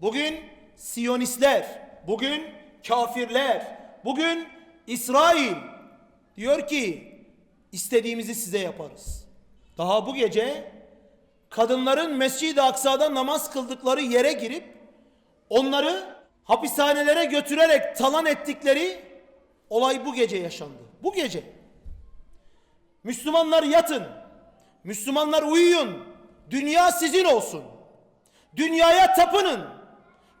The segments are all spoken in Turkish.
Bugün Siyonistler, bugün kafirler, bugün İsrail diyor ki istediğimizi size yaparız. Daha bu gece kadınların Mescid-i Aksa'da namaz kıldıkları yere girip onları hapishanelere götürerek talan ettikleri olay bu gece yaşandı. Bu gece. Müslümanlar yatın. Müslümanlar uyuyun. Dünya sizin olsun. Dünyaya tapının.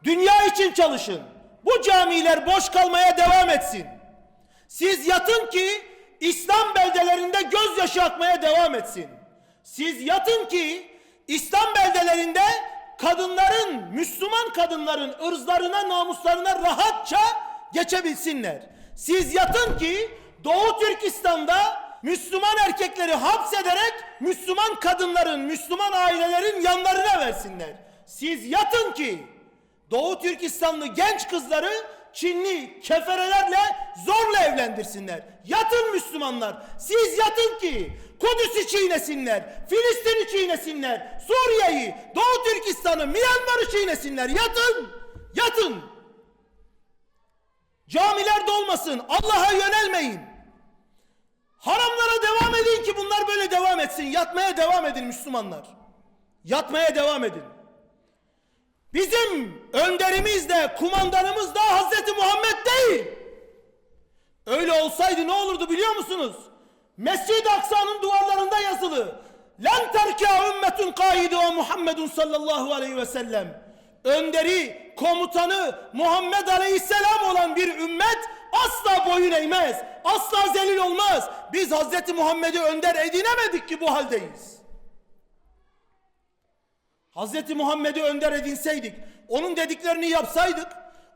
Dünya için çalışın. Bu camiler boş kalmaya devam etsin. Siz yatın ki İslam beldelerinde gözyaşı akmaya devam etsin. Siz yatın ki İslam beldelerinde kadınların, Müslüman kadınların ırzlarına, namuslarına rahatça geçebilsinler. Siz yatın ki Doğu Türkistan'da Müslüman erkekleri hapsederek Müslüman kadınların, Müslüman ailelerin yanlarına versinler. Siz yatın ki Doğu Türkistanlı genç kızları Çinli keferelerle zorla evlendirsinler. Yatın Müslümanlar. Siz yatın ki Kudüs'ü çiğnesinler. Filistin'i çiğnesinler. Suriye'yi, Doğu Türkistan'ı, Myanmar'ı çiğnesinler. Yatın. Yatın. Camiler dolmasın. Allah'a yönelmeyin. Haramlara devam edin ki bunlar böyle devam etsin. Yatmaya devam edin Müslümanlar. Yatmaya devam edin. Bizim önderimiz de kumandanımız da Hazreti Muhammed değil. Öyle olsaydı ne olurdu biliyor musunuz? Mescid-i Aksa'nın duvarlarında yazılı. Lan terkâ ümmetun kaidu ve Muhammedun sallallahu aleyhi ve sellem. Önderi, komutanı Muhammed aleyhisselam olan bir ümmet asla boyun eğmez. Asla zelil olmaz. Biz Hazreti Muhammed'i önder edinemedik ki bu haldeyiz. Hazreti Muhammed'i önder edinseydik, onun dediklerini yapsaydık,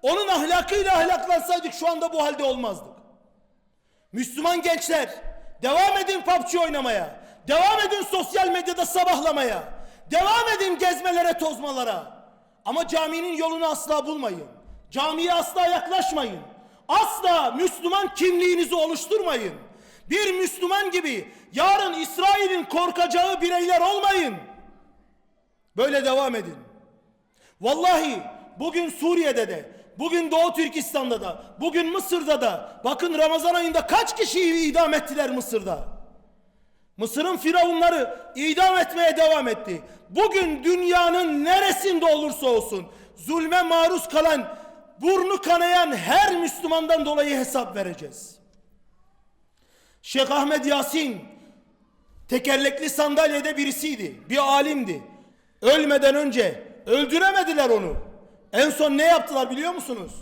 onun ahlakıyla ahlaklansaydık şu anda bu halde olmazdık. Müslüman gençler, devam edin PUBG oynamaya, devam edin sosyal medyada sabahlamaya, devam edin gezmelere, tozmalara. Ama caminin yolunu asla bulmayın. Camiye asla yaklaşmayın. Asla Müslüman kimliğinizi oluşturmayın. Bir Müslüman gibi yarın İsrail'in korkacağı bireyler olmayın. Böyle devam edin. Vallahi bugün Suriye'de de, bugün Doğu Türkistan'da da, bugün Mısır'da da, bakın Ramazan ayında kaç kişiyi idam ettiler Mısır'da. Mısır'ın firavunları idam etmeye devam etti. Bugün dünyanın neresinde olursa olsun zulme maruz kalan, burnu kanayan her Müslümandan dolayı hesap vereceğiz. Şeyh Ahmet Yasin tekerlekli sandalyede birisiydi, bir alimdi. Ölmeden önce öldüremediler onu. En son ne yaptılar biliyor musunuz?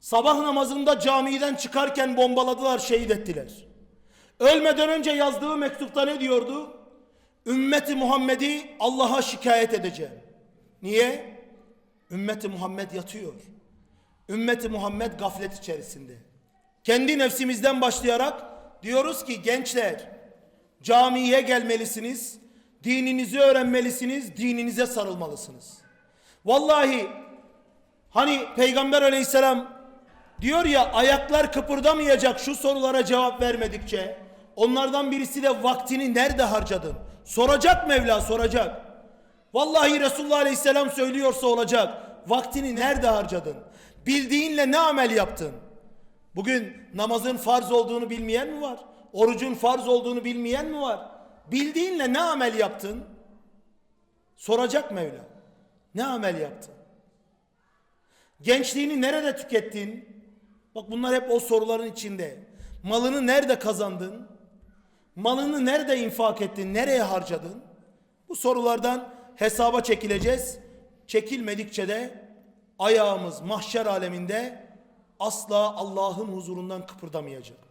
Sabah namazında camiden çıkarken bombaladılar, şehit ettiler. Ölmeden önce yazdığı mektupta ne diyordu? Ümmeti Muhammed'i Allah'a şikayet edeceğim. Niye? Ümmeti Muhammed yatıyor. Ümmeti Muhammed gaflet içerisinde. Kendi nefsimizden başlayarak diyoruz ki gençler camiye gelmelisiniz. Dininizi öğrenmelisiniz, dininize sarılmalısınız. Vallahi hani Peygamber aleyhisselam diyor ya ayaklar kıpırdamayacak şu sorulara cevap vermedikçe onlardan birisi de vaktini nerede harcadın? Soracak Mevla soracak. Vallahi Resulullah aleyhisselam söylüyorsa olacak. Vaktini nerede harcadın? Bildiğinle ne amel yaptın? Bugün namazın farz olduğunu bilmeyen mi var? Orucun farz olduğunu bilmeyen mi var? Bildiğinle ne amel yaptın? Soracak Mevla. Ne amel yaptın? Gençliğini nerede tükettin? Bak bunlar hep o soruların içinde. Malını nerede kazandın? Malını nerede infak ettin? Nereye harcadın? Bu sorulardan hesaba çekileceğiz. Çekilmedikçe de ayağımız mahşer aleminde asla Allah'ın huzurundan kıpırdamayacak.